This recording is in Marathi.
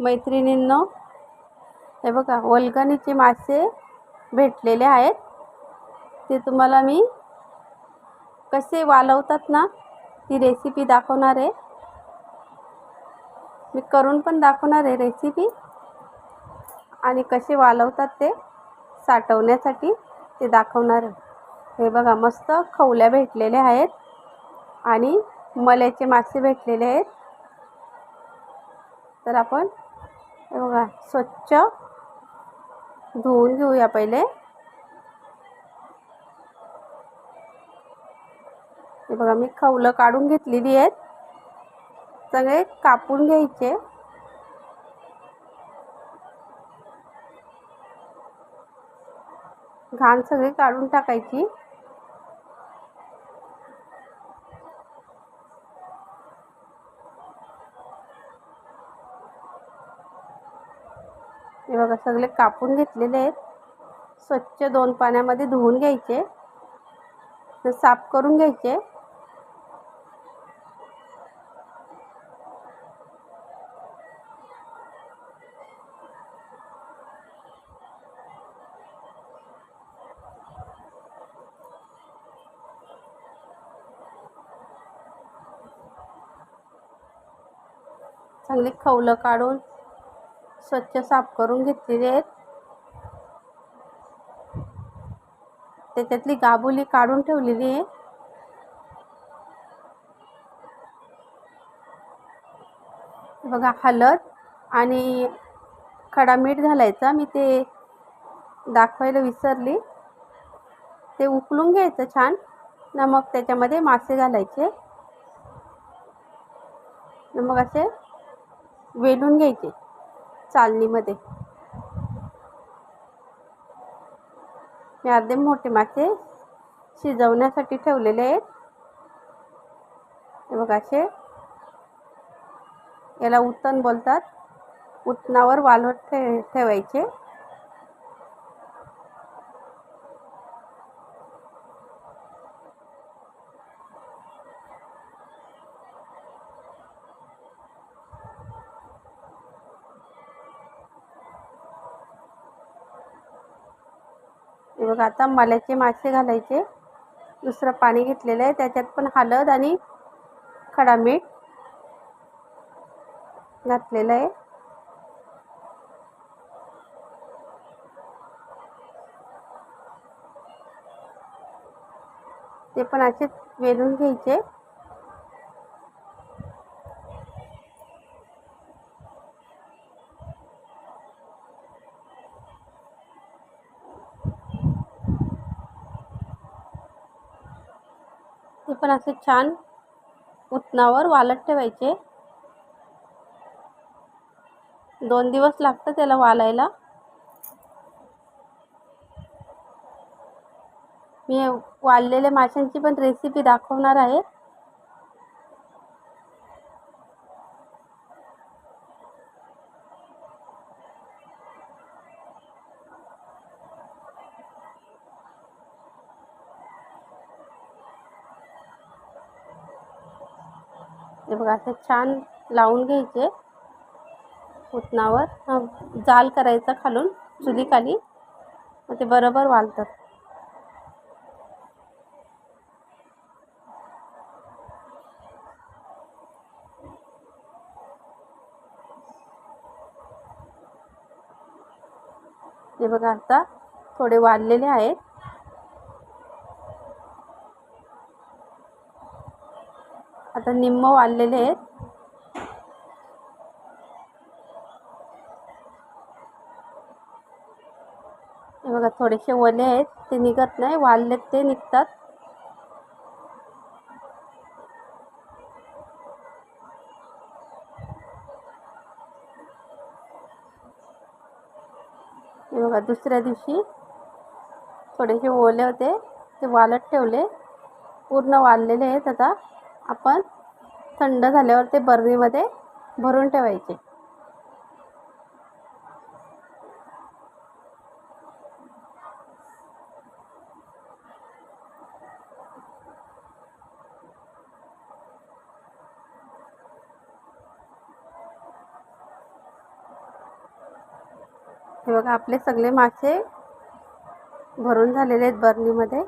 मैत्रिणींनो हे बघा वल्कनीचे मासे भेटलेले आहेत. ते तुम्हाला मी कसे वालवतात ना ती रेसिपी दाखवणार आहे. मी करून पण दाखवणार आहे रेसिपी आणि कसे वालवतात ते साठवण्यासाठी ते दाखवणार आहे. हे बघा मस्त खवल्या भेटलेल्या आहेत. आणि मल्याचे मासे भेटलेले आहेत. तर आपण हे बघा स्वच्छ धुवून घेऊया पहिले. हे बघा मी खवलं काढून घेतलेली आहेत. सगळे कापून घ्यायचे. घाण सगळी काढून टाकायची. हे बघा सगळे कापून घेतलेले आहेत. स्वच्छ दोन पाण्यामध्ये धुवून घ्यायचे. साफ करून घ्यायचे. चांगली खवलं काढून स्वच्छ साफ करून घेतलेली आहेत त्याच्यातली गाबुली काढून ठेवलेली आहे. बघा हलद आणि खडा मीठ घालायचा. मी ते दाखवायला विसरली. ते उकळून घ्यायचं छान. ना मग त्याच्यामध्ये मासे घालायचे. मग असे वेलून घ्यायचे. चालणीमध्ये. मी अर्धे मोठे मासे शिजवण्यासाठी ठेवलेले आहेत. हे बघा असे. याला उत्तन बोलतात. उत्तनावर वालवट ठे ठेवायचे. हे बघा आता मल्याचे मासे घालायचे. दुसरं पाणी घेतलेलं आहे. त्याच्यात पण हळद आणि खडा मीठ घातलेलं आहे. ते पण असे वेलून घ्यायचे. पण असे छान उतनावर वालत ठेवायचे. दोन दिवस लागतं त्याला वालायला. मी वाळलेल्या माशांची पण रेसिपी दाखवणार आहे. हे बघा असं छान लावून घ्यायचे. उतनावर. जाल करायचा खालून चुलीखाली. मग ते बरोबर वालतात. हे बघा आता थोडे वाढलेले आहेत. आता निम्म वाढलेले आहेत. हे बघा थोडेसे ओले आहेत. ते निघत नाही. वाढलेत ते निघतात. हे बघा दुसऱ्या दिवशी थोडेसे ओले होते. ते वालत ठेवले. पूर्ण वाळलेले आहेत आता. आपण थंड झाल्यावर ते बर्नीमध्ये भरून ठेवायचे. हे बघा आपले सगळे मासे भरून झालेले आहेत बरणीमध्ये.